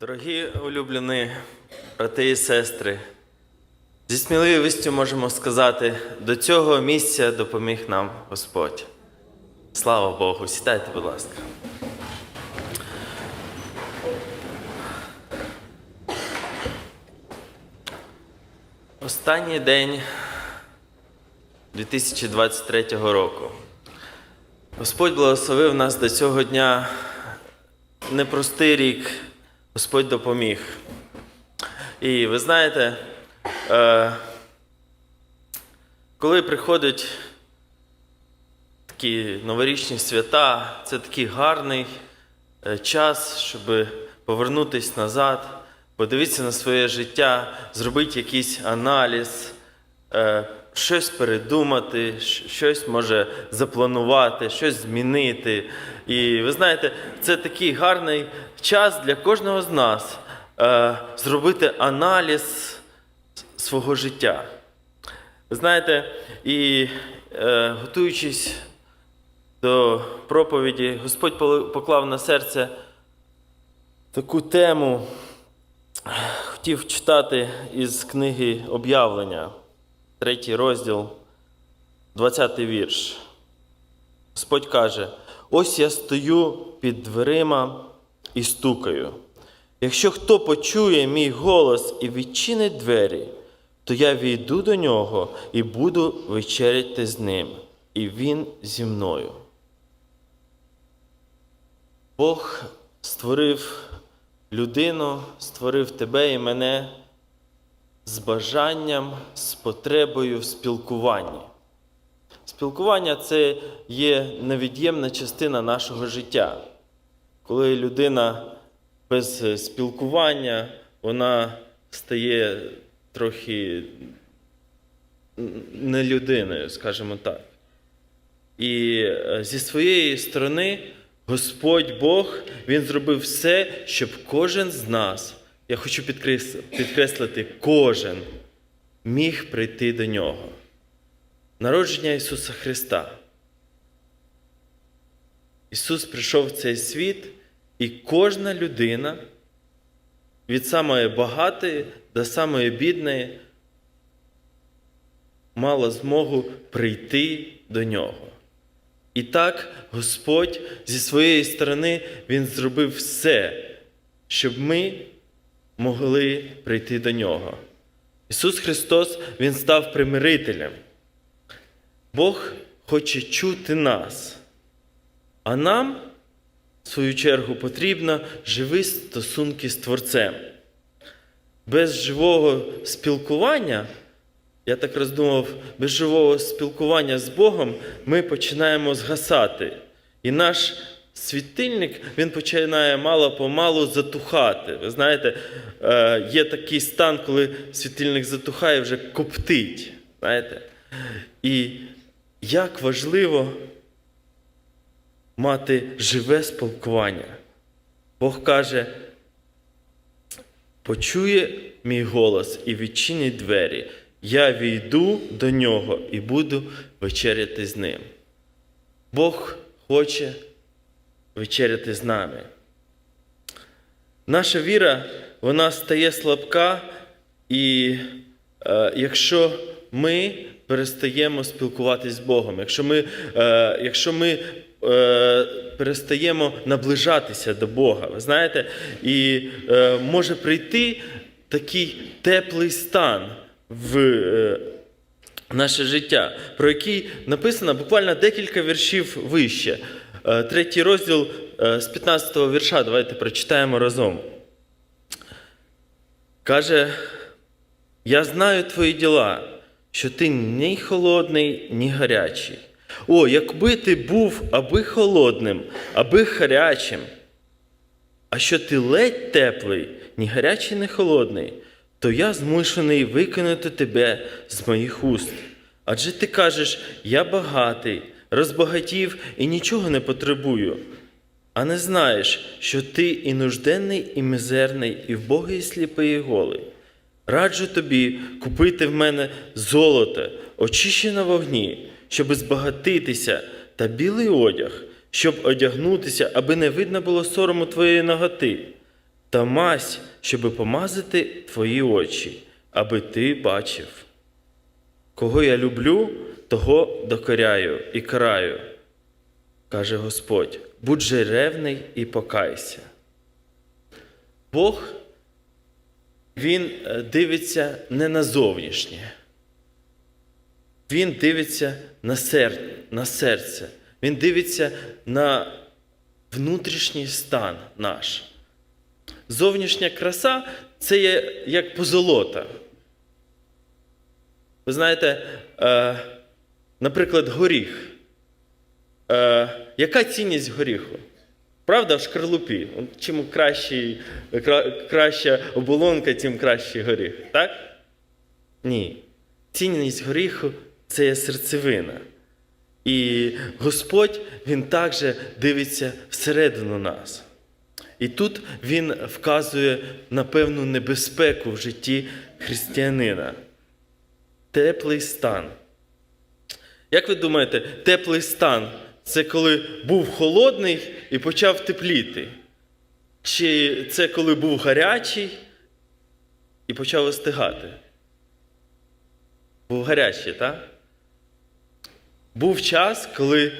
Дорогі улюблені брати і сестри, зі сміливістю можемо сказати, до цього місця допоміг нам Господь. Слава Богу, сідайте, будь ласка. Останній день 2023 року. Господь благословив нас до цього дня непростий рік, Господь допоміг. І ви знаєте, е, коли приходять такі новорічні свята, це такий гарний е, час, щоб повернутися назад, подивитися на своє життя, зробити якийсь аналіз, е, щось передумати, щось може запланувати, щось змінити. І ви знаєте, це такий гарний час для кожного з нас е, зробити аналіз свого життя. Ви знаєте, і е, готуючись до проповіді, Господь поклав на серце таку тему. Хотів читати із книги Об'явлення, третій розділ, 20 вірш. Господь каже: ось я стою під дверима і стукаю. Якщо хто почує мій голос і відчинить двері, то я війду до нього і буду вечеряти з ним, і він зі мною. Бог створив людину, створив тебе і мене з бажанням, з потребою в спілкуванні. Спілкування це є невід'ємна частина нашого життя. Коли людина без е, спілкування, вона стає трохи не людиною, скажімо так. І е, зі своєї сторони Господь Бог Він зробив все, щоб кожен з нас, я хочу підкреслити, кожен міг прийти до нього. Народження Ісуса Христа. Ісус прийшов в цей світ, і кожна людина від самої багатої до самої бідної мала змогу прийти до нього. І так Господь зі своєї сторони Він зробив все, щоб ми могли прийти до нього. Ісус Христос Він став примирителем. Бог хоче чути нас, а нам, в свою чергу, потрібно живі стосунки з Творцем. Без живого спілкування я так роздумав, без живого спілкування з Богом ми починаємо згасати. І наш світильник він починає мало-помалу затухати. Ви знаєте, е, є такий стан, коли світильник затухає, вже коптить. Знаєте? І як важливо мати живе спілкування. Бог каже, почує мій голос і відчинить двері. Я війду до нього і буду вечеряти з ним. Бог хоче вечеряти з нами. Наша віра, вона стає слабка, і е, якщо ми перестаємо спілкуватись з Богом, якщо ми, е, якщо ми е, перестаємо наближатися до Бога, ви знаєте, і е, може прийти такий теплий стан в е, наше життя, про який написано буквально декілька віршів вище. Е, Третій розділ е, з 15-го вірша, давайте прочитаємо разом. Каже, я знаю твої діла, що ти ні холодний, ні гарячий. О, якби ти був аби холодним, аби гарячим, а що ти ледь теплий, ні гарячий, ні холодний, то я змушений викинути тебе з моїх уст. Адже ти кажеш, я багатий, розбагатів і нічого не потребую. А не знаєш, що ти і нужденний, і мізерний, і вбогий, і сліпий, і голий. Раджу тобі купити в мене золото, очищене вогні, щоб збагатитися, та білий одяг, щоб одягнутися, аби не видно було сорому твоєї ноготи. та мазь, щоби помазати твої очі, аби ти бачив. Кого я люблю, того докоряю і караю, каже Господь. Будь же ревний і покайся. Бог, Він е, дивиться не на зовнішнє. Він дивиться на, сер... на серце. Він дивиться на внутрішній стан наш. Зовнішня краса це є як позолота. Ви знаєте, е, наприклад, горіх. Е, яка цінність горіху? Правда, в шкарлупі. Чим кращий, кра, краща оболонка, тим кращий горіх. Так? Ні. Цінність горіху це є серцевина. І Господь Він також дивиться всередину нас. І тут Він вказує на певну небезпеку в житті християнина. Теплий стан. Як ви думаєте, теплий стан це коли був холодний і почав тепліти? Чи це коли був гарячий і почав остигати? Був гарячий, так? Був час, коли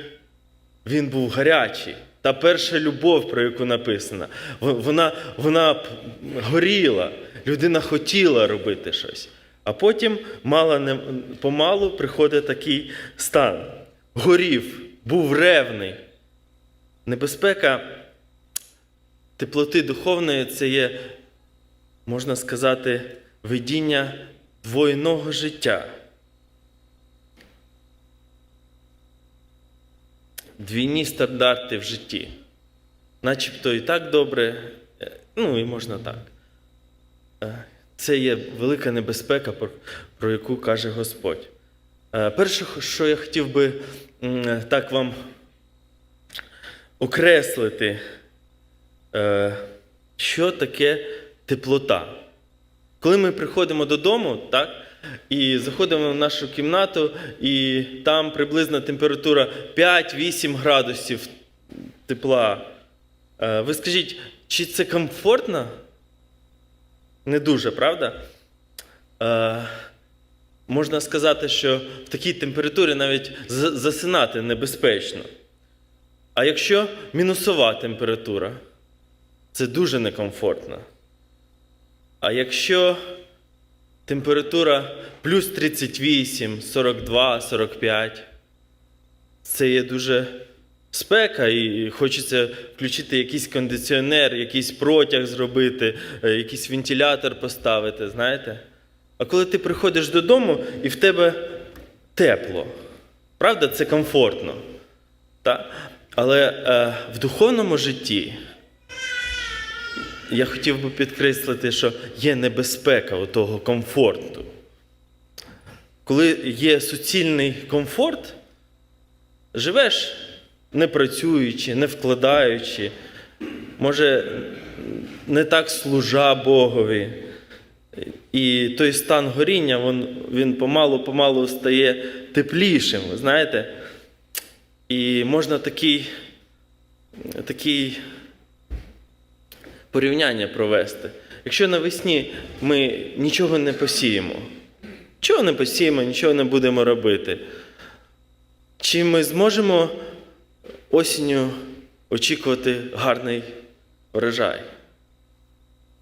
він був гарячий. Та перша любов, про яку написано, вона, вона горіла, людина хотіла робити щось. А потім мало не, помалу приходить такий стан. Горів, був ревний. Небезпека теплоти духовної це є, можна сказати, видіння двойного життя. Двійні стандарти в житті. Начебто і так добре, е, ну і можна так. Це є велика небезпека, про, про яку каже Господь. Е, Перше, що я хотів би так вам окреслити, е, що таке теплота. Коли ми приходимо додому, так, і заходимо в нашу кімнату, і там приблизна температура 5-8 градусів тепла. Е, Ви скажіть, чи це комфортно? Не дуже, правда? Е, можна сказати, що в такій температурі навіть засинати небезпечно. А якщо мінусова температура, це дуже некомфортно. А якщо температура плюс 38, 42, 45, це є дуже спека, і хочеться включити якийсь кондиціонер, якийсь протяг зробити, е, якийсь вентилятор поставити, знаєте? А коли ти приходиш додому і в тебе тепло, правда, це комфортно. Та? Але е, в духовному житті я хотів би підкреслити, що є небезпека у того комфорту. Коли є суцільний комфорт, живеш не працюючи, не вкладаючи, може, не так служа Богові. І той стан горіння, він, він помалу-помалу стає теплішим, ви знаєте. І можна такий, такий порівняння провести. Якщо навесні ми нічого не посіємо, чого не посіємо, нічого не будемо робити, чи ми зможемо осінню очікувати гарний врожай?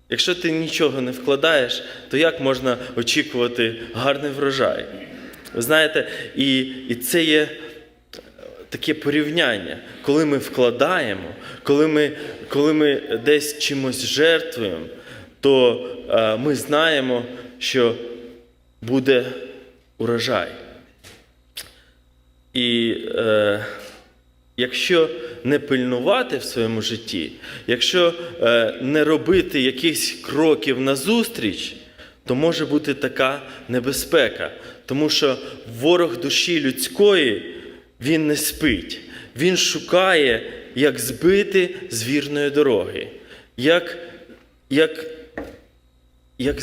Якщо ти нічого не вкладаєш, то як можна очікувати гарний врожай? Ви знаєте, і, і це є таке порівняння, коли ми вкладаємо, коли ми, коли ми десь чимось жертвуємо, то е, ми знаємо, що буде урожай. І е, якщо не пильнувати в своєму житті, якщо е, не робити якихось кроків назустріч, то може бути така небезпека. Тому що ворог душі людської він не спить. Він шукає, як збити з вірної дороги, як, як, як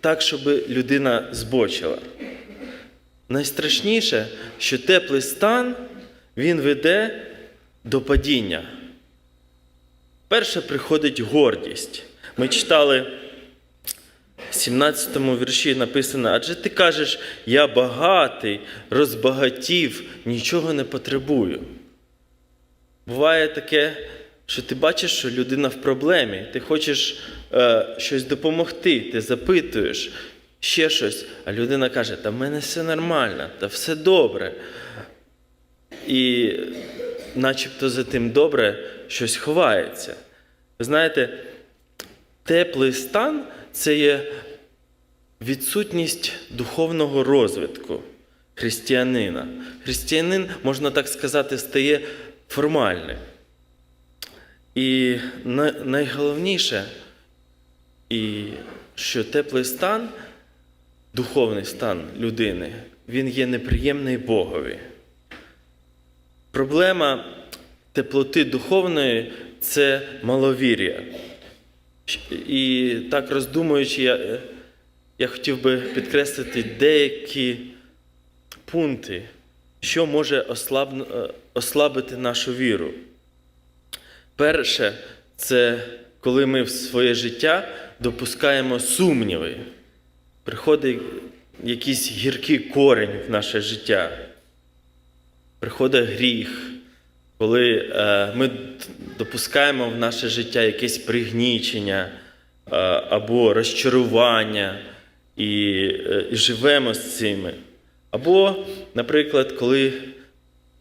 так, щоб людина збочила. Найстрашніше, що теплий стан він веде до падіння. Перше приходить гордість. Ми читали в 17 вірші написано: адже ти кажеш, я багатий, розбагатів, нічого не потребую. Буває таке, що ти бачиш, що людина в проблемі, ти хочеш е, щось допомогти, ти запитуєш ще щось, а людина каже, та в мене все нормально, та все добре. І начебто за тим добре щось ховається. Ви знаєте, теплий стан це є відсутність духовного розвитку християнина. Християнин, можна так сказати, стає формальним. І найголовніше, і що теплий стан, духовний стан людини, він є неприємний Богові. Проблема теплоти духовної це маловір'я. І так роздумуючи, я, я хотів би підкреслити деякі пункти, що може ослаб- е, ослабити нашу віру. Перше, це коли ми в своє життя допускаємо сумніви. Приходить якийсь гіркий корінь в наше життя. Приходить гріх, коли е, ми допускаємо в наше життя якесь пригнічення е, або розчарування і, е, і живемо з цими. Або, наприклад, коли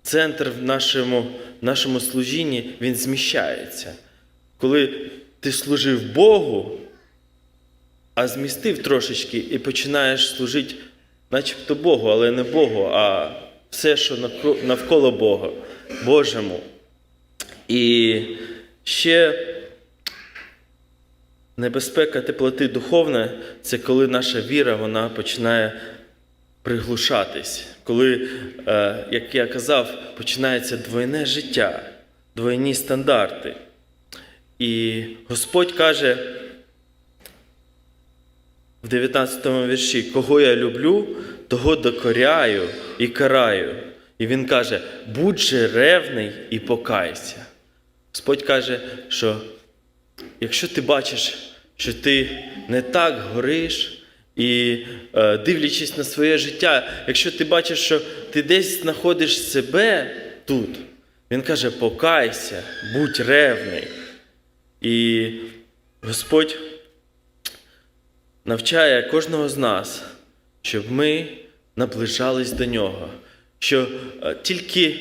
центр в нашому, в нашому служінні він зміщається. Коли ти служив Богу, а змістив трошечки і починаєш служити начебто Богу, але не Богу, а все, що навколо Бога, Божому. І ще небезпека теплоти духовна це коли наша віра вона починає приглушатись, коли, е, як я казав, починається двойне життя, двойні стандарти. І Господь каже в 19 вірші, кого я люблю, того докоряю і караю. І він каже: будь же ревний і покайся. Господь каже, що якщо ти бачиш, що ти не так гориш, і е, дивлячись на своє життя, якщо ти бачиш, що ти десь знаходиш себе тут, він каже: покайся, будь ревний. І Господь навчає кожного з нас, щоб ми наближались до нього, що е, тільки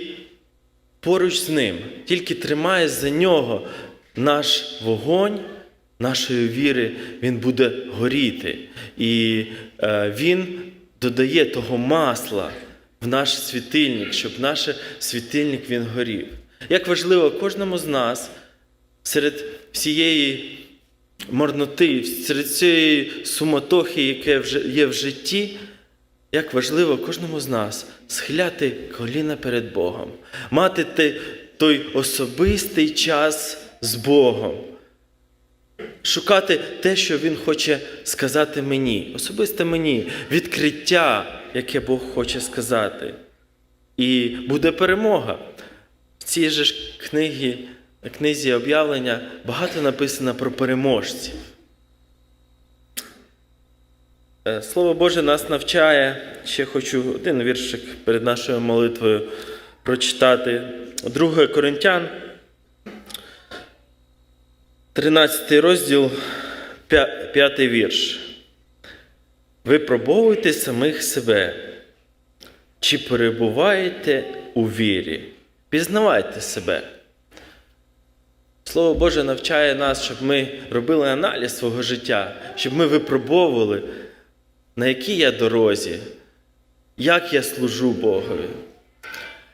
поруч з ним, тільки тримає за нього наш вогонь нашої віри, він буде горіти. І е, він додає того масла в наш світильник, щоб наш світильник він горів. Як важливо кожному з нас серед всієї марноти, серед цієї суматохи, вже є в житті, як важливо кожному з нас схиляти коліна перед Богом, мати той особистий час з Богом, шукати те, що Він хоче сказати мені, особисто мені, відкриття, яке Бог хоче сказати. І буде перемога. В цій же книгі, книзі об'явлення багато написано про переможців. Е, Слово Боже нас навчає. Ще хочу один віршик перед нашою молитвою прочитати. 2 Коринтян, 13 розділ, 5 вірш. Випробовуйте самих себе, чи перебуваєте у вірі. Пізнавайте себе. Слово Боже навчає нас, щоб ми робили аналіз свого життя, щоб ми випробовували, на якій я дорозі, як я служу Богові.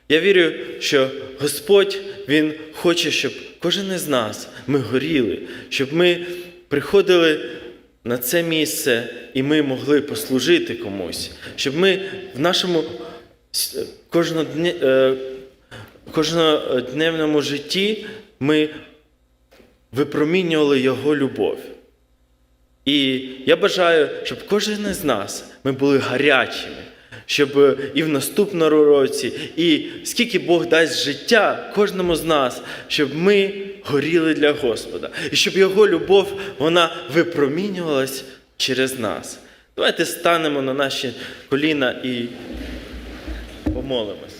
Я вірю, що Господь Він хоче, щоб кожен із нас ми горіли, щоб ми приходили на це місце і ми могли послужити комусь, щоб ми в нашому е, кожнодневному житті ми випромінювали Його любов. І я бажаю, щоб кожен із нас ми були гарячими, щоб е, і в наступному році, і скільки Бог дасть життя кожному з нас, щоб ми горіли для Господа, і щоб Його любов вона випромінювалась через нас. Давайте станемо на наші коліна і помолимось.